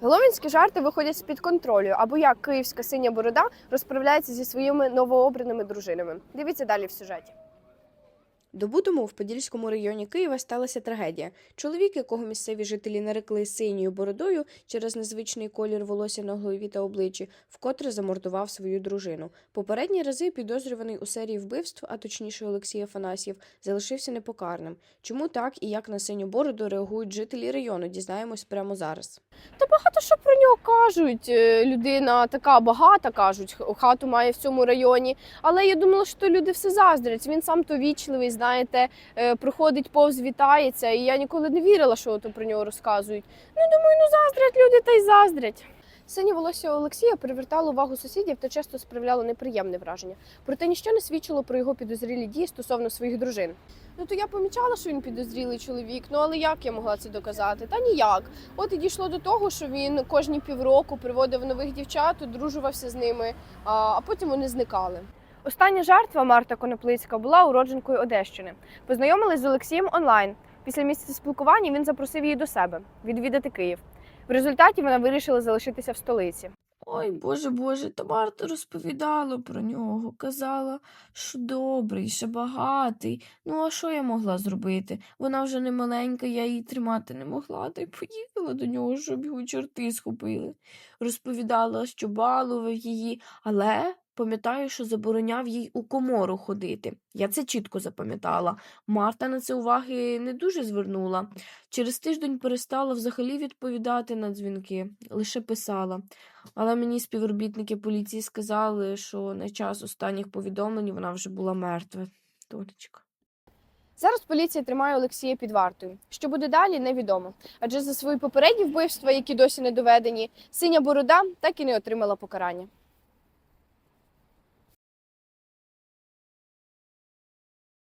Головінські жарти виходять з-під контролю, або як київська синя борода розправляється зі своїми новообраними дружинами. Дивіться далі в сюжеті. Добу тому в Подільському районі Києва сталася трагедія. Чоловік, якого місцеві жителі нарекли синьою бородою через незвичний колір волосся на голові та обличчі, вкотре замордував свою дружину. Попередні рази підозрюваний у серії вбивств, а точніше Олексій Афанасьєв, залишився непокарним. Чому так і як на синю бороду реагують жителі району? Дізнаємось прямо зараз. Та багато що про нього кажуть. Е, Людина така багата, кажуть, хату має в цьому районі. Але я думала, що люди все заздрять. Він сам то вічливий, знаєте, е, проходить повз, вітається. І я ніколи не вірила, що про нього розказують. Ну думаю, ну заздрять люди та й заздрять. Синє волосся Олексія привертало увагу сусідів та часто справляло неприємне враження. Проте ніщо не свідчило про його підозрілі дії стосовно своїх дружин. Ну то я помічала, що він підозрілий чоловік. Ну але як я могла це доказати? Та ніяк. От і дійшло до того, що він кожні півроку приводив нових дівчат, одружувався з ними, а потім вони зникали. Остання жертва Марта Коноплицька була уродженкою Одещини. Познайомились з Олексієм онлайн. Після місяця спілкування він запросив її до себе відвідати Київ. В результаті вона вирішила залишитися в столиці. Ой, Боже Боже, та Марта розповідала про нього, казала, що добрий, що багатий. Ну, а що я могла зробити? Вона вже не маленька, я її тримати не могла, та й поїхала до нього, щоб його чорти схопили. Розповідала, що балував її, але пам'ятаю, що забороняв їй у комору ходити. Я це чітко запам'ятала. Марта на це уваги не дуже звернула. Через тиждень перестала взагалі відповідати на дзвінки, лише писала. Але мені співробітники поліції сказали, що на час останніх повідомлень вона вже була мертва. Тонечка. Зараз поліція тримає Олексія під вартою. Що буде далі, невідомо. Адже за свої попередні вбивства, які досі не доведені, синя борода так і не отримала покарання.